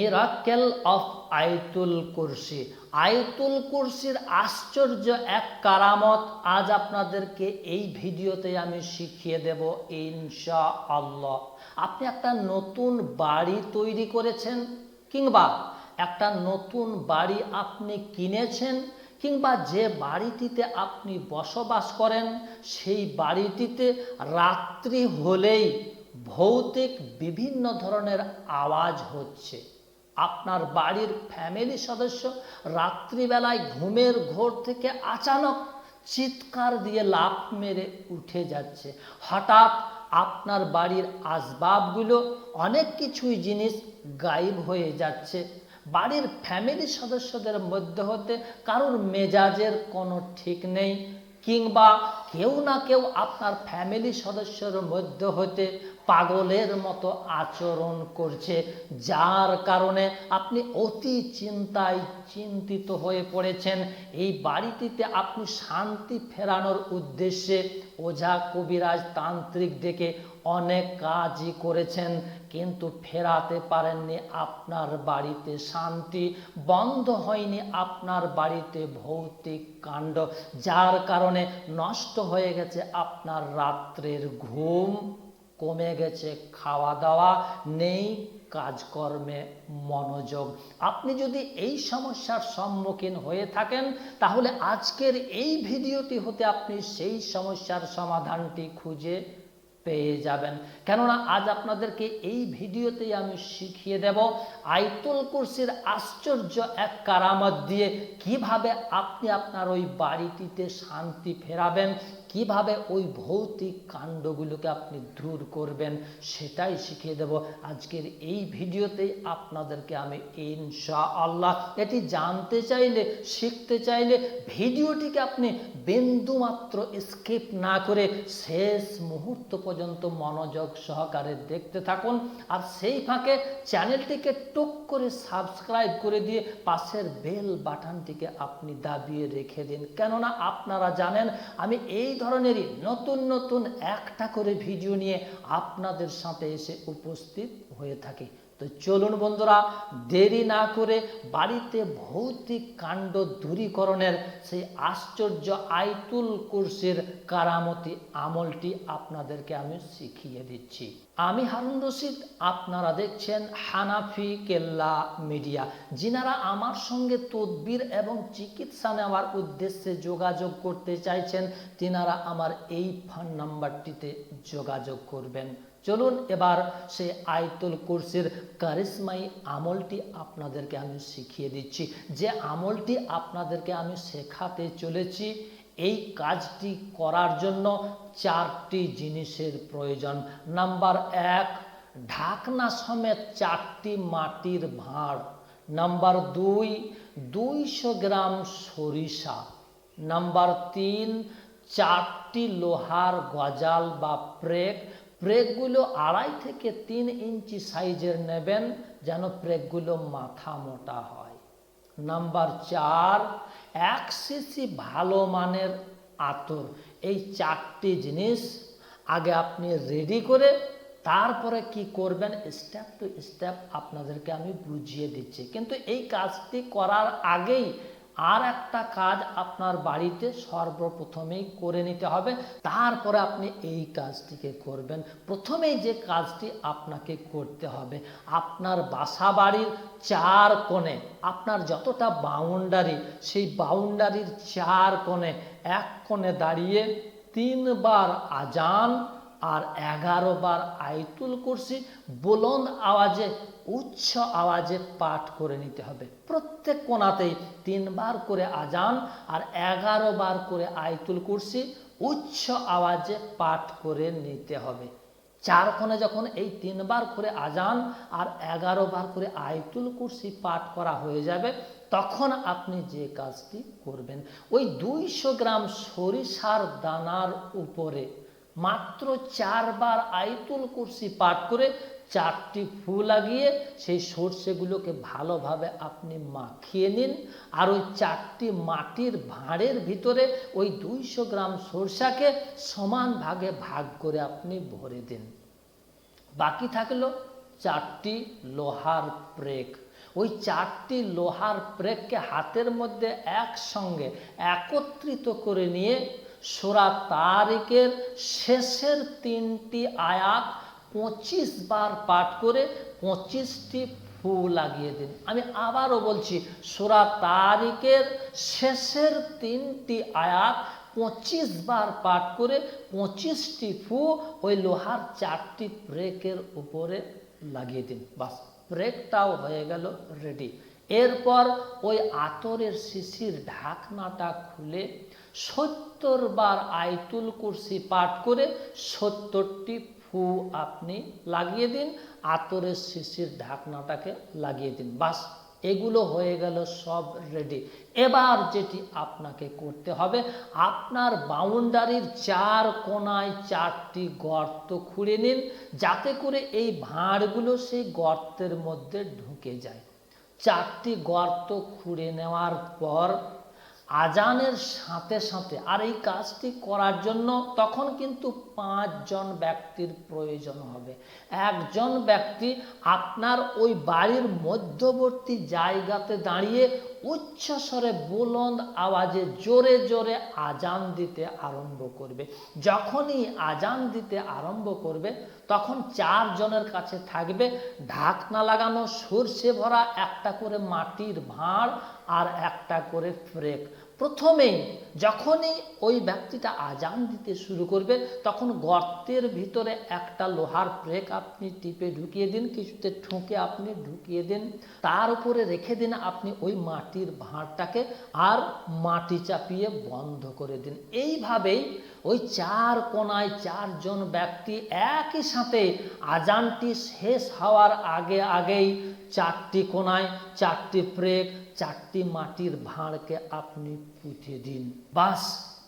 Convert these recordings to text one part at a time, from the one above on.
Miracle of আয়তুল কুরসি। আয়তুল কুরসির আশ্চর্য এক কারামত আজ আপনাদেরকে এই ভিডিওতে আমি শিখিয়ে দেব ইনশা আল্লাহ আপনি একটা নতুন বাড়ি তৈরি করেছেন কিংবা একটা নতুন বাড়ি আপনি কিনেছেন কিংবা যে বাড়িটিতে আপনি বসবাস করেন, সেই বাড়িটিতে রাত্রি হলেই ভৌতিক বিভিন্ন ধরনের আওয়াজ হচ্ছে। আপনার বাড়ির ফ্যামিলি সদস্য রাত্রিবেলায় ঘুমের ঘোর থেকে আচানক চিৎকার দিয়ে লাফ মেরে উঠে যাচ্ছে। হঠাৎ আপনার বাড়ির আসবাবগুলো অনেক কিছুই জিনিস গায়েব হয়ে যাচ্ছে। বাড়ির ফ্যামিলি সদস্যদের মধ্যে হতে কারোর মেজাজের কোনো ঠিক নেই, কিংবা কেউ না কেউ আপনার ফ্যামিলি সদস্যের মধ্যে হতে পাগলের মতো আচরণ করছে, যার কারণে আপনি অতি চিন্তায় চিন্তিত হয়ে পড়েছেন। এই বাড়িটিতে আপনি শান্তি ফেরানোর উদ্দেশ্যে ওঝা কবিরাজ তান্ত্রিক ডেকে অনেক কাজই করেছেন, কিন্তু ফেরাতে পারেননি আপনার বাড়িতে শান্তি, বন্ধ হয়নি আপনার বাড়িতে ভৌতিক কাণ্ড, যার কারণে নষ্ট হয়ে গেছে আপনার রাত্রের ঘুম। কমে গেছে খাওয়া দাওয়া নেই, কাজকর্মে মনোযোগ। আপনি যদি এই সমস্যার সম্মুখীন হয়ে থাকেন, তাহলে আজকের এই ভিডিওটি হতে আপনি সেই সমস্যার সমাধানটি খুঁজে পেয়ে যাবেন। কেননা আজ আপনাদেরকে এই ভিডিওতেই আমি শিখিয়ে দেব আইতুল কুরসির আশ্চর্য এক কারামত দিয়ে কীভাবে আপনি আপনার ওই বাড়িটিতে শান্তি ফেরাবেন, কীভাবে ওই ভৌতিক কাণ্ডগুলোকে আপনি দূর করবেন সেটাই শিখিয়ে দেব। আজকের এই ভিডিওতেই আপনাদেরকে আমি ইনশা আল্লাহ এটি জানতে চাইলে, শিখতে চাইলে ভিডিওটিকে আপনি বিন্দুমাত্র স্কিপ না করে শেষ মুহূর্ত পর্যন্ত মনোযোগ সহকারে দেখতে থাকুন আর সেই ফাঁকে চ্যানেলটিকে টুক করে সাবস্ক্রাইব করে দিয়ে পাশের বেল বাটনটিকে আপনি দাবিয়ে রেখে দিন। কেননা আপনারা জানেন, আমি এই ধরনেরই নতুন নতুন একটা করে ভিডিও নিয়ে আপনাদের সাথে এসে উপস্থিত হয়ে থাকি। তো চলুন বন্ধুরা, দেরি না করে বাড়িতে ভৌতিক কাণ্ড দূরীকরণের সেই আশ্চর্য আইতুল কুরসির কারামতি আমলটি আপনাদেরকে আমি শিখিয়ে দিচ্ছি। আমি হারুন রশিদ, আপনারা দেখছেন হানাফি কেল্লা মিডিয়া। যিনারা আমার সঙ্গে তদবির এবং চিকিৎসা নেওয়ার উদ্দেশ্যে যোগাযোগ করতে চাইছেন, তিনারা আমার এই ফোন নাম্বারটিতে যোগাযোগ করবেন। চলুন এবার সে আয়তুল কুরসির কারিশমাই আমলটি আপনাদেরকে আমি শিখিয়ে দিচ্ছি। যে আমলটি আপনাদেরকে আমি শেখাতে চলেছি, এই কাজটি করার জন্য চারটি জিনিসের প্রয়োজন। নাম্বার এক, ঢাকনা সমেত চারটি মাটির ভাঁড়। নাম্বার দুই, দুইশো গ্রাম সরিষা। নাম্বার তিন, চারটি লোহার গজাল বা প্রেক প্রেকগুলো আড়াই থেকে তিন ইঞ্চি সাইজের নেবেন যেন প্রেকগুলো মাথা মোটা হয়। নাম্বার চার, এক সিসি ভালো মানের আতর। এই চারটি জিনিস আগে আপনি রেডি করে তারপরে কি করবেন, স্টেপ টু স্টেপ আপনাদেরকে আমি বুঝিয়ে দিচ্ছি। কিন্তু এই কাজটি করার আগেই আর একটা কাজ আপনার বাড়িতে সর্বপ্রথমেই করে নিতে হবে। তারপরে আপনি এই কাজটিকে করবেন। প্রথমেই যে কাজটি আপনাকে করতে হবে, আপনার বাসা বাড়ির চার কোণে, আপনার যতটা বাউন্ডারি সেই বাউন্ডারির চার কোণে, এক কোণে দাঁড়িয়ে তিনবার আজান আর এগারো বার আইতুল কুরসি, বুলন্দ আওয়াজে উচ্চ আওয়াজে পাঠ করে নিতে হবে। প্রত্যেক কোনাতেই তিনবার করে আজান আর এগারো বার করে আইতুল কুরসি উচ্চ আওয়াজে পাঠ করে নিতে হবে। চার কোণে যখন এই তিনবার করে আজান আর এগারো বার করে আয়তুল কুরসি পাঠ করা হয়ে যাবে, তখন আপনি যে কাজটি করবেন। ওই দুইশো গ্রাম সরিষার দানার উপরে মাত্র চারবার আইতুল কুরসি পাঠ করে চারটি ফু লাগিয়ে সেই সর্ষেগুলোকে ভালোভাবে আপনি মাখিয়ে নিন। আর ওই চারটি মাটির ভাঁড়ের ভিতরে ওই দুইশো গ্রাম সরষাকে সমান ভাগে ভাগ করে আপনি ভরে দিন। বাকি থাকল চারটি লোহার ব্রেক ওই চারটি লোহার ব্রেককে হাতের মধ্যে একসঙ্গে একত্রিত করে নিয়ে সোরা তারিখের শেষের তিনটি আয়াত পঁচিশ বার পাঠ করে পঁচিশটি ফু লাগিয়ে দিন। আমি আবারও বলছি, সোরা তারিখের শেষের তিনটি আয়াত পঁচিশ বার পাঠ করে পঁচিশটি ফু ওই লোহার চারটি ব্রেকের উপরে লাগিয়ে দিন। বাস ব্রেকটাও হয়ে গেল রেডি এরপর ওই আতরের শিশির ঢাকনাটা খুলে সত্তর বার আইতুল কুরসি পাঠ করে সত্তরটি ফু আপনি লাগিয়ে দিন, আতরের শিশির ঢাকনাটাকে লাগিয়ে দিন। বাস, এগুলো হয়ে গেল সব রেডি এবার যেটি আপনাকে করতে হবে, আপনার বাউন্ডারির চার কোনায় চারটি গর্ত খুঁড়ে নিন, যাতে করে এই ভাঁড়গুলো সেই গর্তের মধ্যে ঢুকে যায়। চারটি গর্ত খুঁড়ে নেওয়ার পর আজানের সাথে সাথে আর এই কাজটি করার জন্য তখন কিন্তু পাঁচজন ব্যক্তির প্রয়োজন হবে। একজন ব্যক্তি আপনার ওই বাড়ির মধ্যবর্তী জায়গাতে দাঁড়িয়ে উচ্চস্বরে বুলন্দ আওয়াজে জোরে জোরে আজান দিতে আরম্ভ করবে। যখনই আজান দিতে আরম্ভ করবে, তখন চারজনের কাছে থাকবে ঢাকনা লাগানো সর্ষে ভরা, একটা করে মাটির ভাঁড় আর একটা করে ফ্রেক। প্রথমেই যখনই ওই ব্যক্তিটা আজান দিতে শুরু করবে, তখন গর্তের ভিতরে একটা লোহার ব্রেক আপনি টিপে ঢুকিয়ে দিন, কিছুতে ঠোঁকে আপনি ঢুকিয়ে দিন, তার উপরে রেখে দিন আপনি ওই মাটির ভাঁড়টাকে আর মাটি চাপিয়ে বন্ধ করে দিন। এইভাবেই ওই চার কোনায় চারজন ব্যক্তি একই সাথে আজানটি শেষ হওয়ার আগে আগেই চারটি কোনায় চারটি ব্রেক চারটি মাটির ভাঁড়কে আপনি পুঁতে দিন। বাস,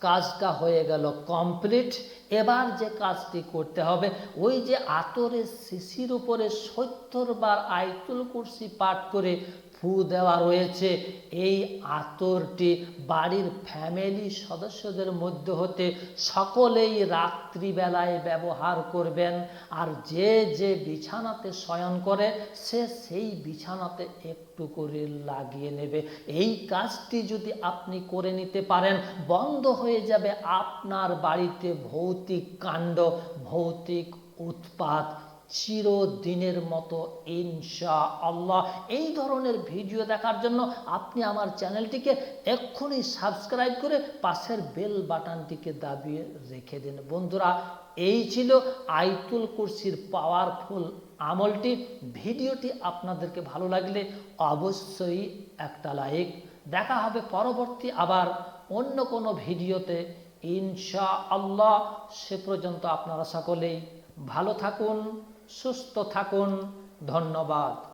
কাজটা হয়ে গেল কমপ্লিট। এবার যে কাজটি করতে হবে, ওই যে আতরের শিশির উপরে সত্তর বার আইতুল কুরসি পাঠ করে ফু দেওয়া রয়েছে। এই আতরটি বাড়ির ফ্যামিলি সদস্যদের মধ্যে হতে সকলেই রাত্রিবেলায় ব্যবহার করবেন। আর যে যে বিছানাতে শয়ন করে, সে সেই বিছানাতে একটু করে লাগিয়ে নেবে। এই কাজটি যদি আপনি করে নিতে পারেন, বন্ধ হয়ে যাবে আপনার বাড়িতে ভৌতিক কাণ্ড, ভৌতিক উৎপাত। চিরদিনের মতো ইনশা আল্লাহ এই ধরনের ভিডিও দেখার জন্য আপনি আমার চ্যানেলটিকে এক্ষুনি সাবস্ক্রাইব করে পাশের বেল বাটনটিকে দাবিয়ে রেখে দিন। বন্ধুরা, এই ছিল আইতুল কুরসির পাওয়ারফুল আমলটি। ভিডিওটি আপনাদেরকে ভালো লাগলে অবশ্যই একটা লাইক। দেখা হবে পরবর্তী আবার অন্য কোনো ভিডিওতে। ইনশা আল্লাহ সে পর্যন্ত আপনারা সকলেই ভালো থাকুন। সুস্থ থাকুন ধন্যবাদ।